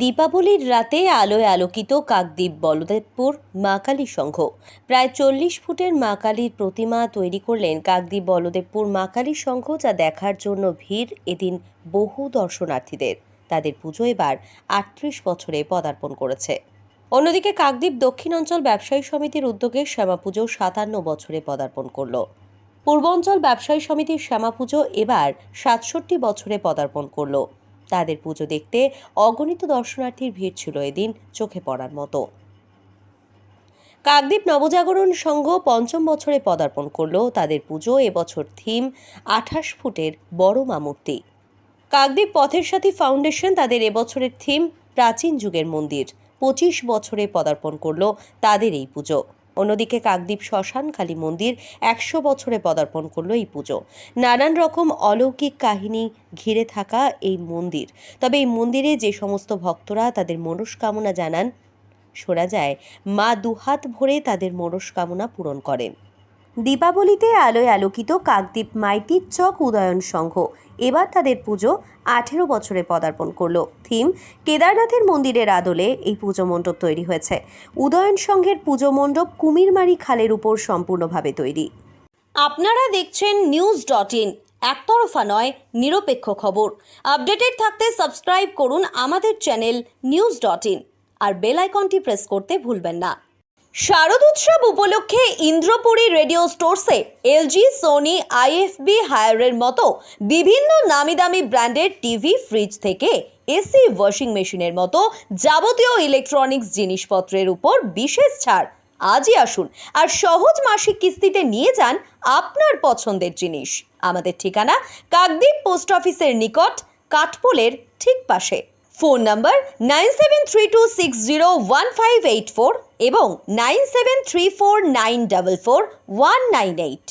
দীপাবলির রাতে আলোয় আলোকিত কাকদ্বীপ বলদেবপুর মা কালী সংঘ। প্রায় চল্লিশ ফুটের মা কালীর প্রতিমা তৈরি করলেন কাকদ্বীপ বলদেবপুর মা কালী সংঘ, যা দেখার জন্য ভিড় এদিন বহু দর্শনার্থীদের। তাদের পুজো এবার আটত্রিশ বছরে পদার্পণ করেছে। অন্যদিকে কাকদ্বীপ দক্ষিণ অঞ্চল ব্যবসায়ী সমিতির উদ্যোগে শ্যামা পুজো সাতান্ন বছরে পদার্পণ করল। পূর্বাঞ্চল ব্যবসায়ী সমিতির শ্যামা পুজো এবার সাতষট্টি বছরে পদার্পণ করল। তাদের পুজো দেখতে অগণিত দর্শনার্থীর ভিড় ছিল এদিন চোখে পড়ার মতো। কাকদ্বীপ নবজাগরণ সংঘ পঞ্চম বছরে পদার্পণ করল তাদের পুজো এবছর থিম আঠাশ ফুটের বড় মা মূর্তি। কাকদ্বীপ পথের সাথী ফাউন্ডেশন তাদের এবছরের থিম প্রাচীন যুগের মন্দির। পঁচিশ বছরে পদার্পণ করল তাদের এই পুজো। অন্যদিকে কাকদ্বীপ শ্মশানকালী মন্দির একশো বছরে পদার্পণ করল এই পুজো। নানান রকম অলৌকিক কাহিনী ঘিরে থাকা এই মন্দির। তবে এই মন্দিরে যে সমস্ত ভক্তরা তাদের মনস্কামনা জানান, শোনা যায়, মা দুহাত ভরে তাদের মনস্কামনা পূরণ করেন। দীপাবলিতে আলোয় আলোকিত কাকদ্বীপ মাইতির চক উদয়ন সংঘ। এবার তাদের পুজো আঠেরো বছরে পদার্পণ করল। থিম, কেদারনাথের মন্দিরের আদলে এই পুজো মণ্ডপ তৈরি হয়েছে। উদয়ন সংঘের পুজো মণ্ডপ কুমিরমারি খালের উপর সম্পূর্ণভাবে তৈরি। আপনারা দেখছেন নিউজ ডট ইন, একতরফা নয়, নিরপেক্ষ খবর। আপডেটেড থাকতে সাবস্ক্রাইব করুন আমাদের চ্যানেল নিউজ ডট ইন। আর বেল আইকনটি প্রেস করতে ভুলবেন না। শারদ উৎসব উপলক্ষে ইন্দ্রপুরী রেডিও স্টোরসে এলজি, সোনি, আইএফবি হায়ারের মতো বিভিন্ন নামি দামি ব্র্যান্ডের টিভি, ফ্রিজ থেকে এসি, ওয়াশিং মেশিনের মতো যাবতীয় ইলেকট্রনিক্স জিনিসপত্রের উপর বিশেষ ছাড়। আজই আসুন আর সহজ মাসিক কিস্তিতে নিয়ে যান আপনার পছন্দের জিনিস। আমাদের ঠিকানা কাকদ্বীপ পোস্ট অফিসের নিকট, কাঠপোলের ঠিক পাশে। Phone number nine seven three two six zero one five eight four এবং nine seven three four nine double four one nine eight.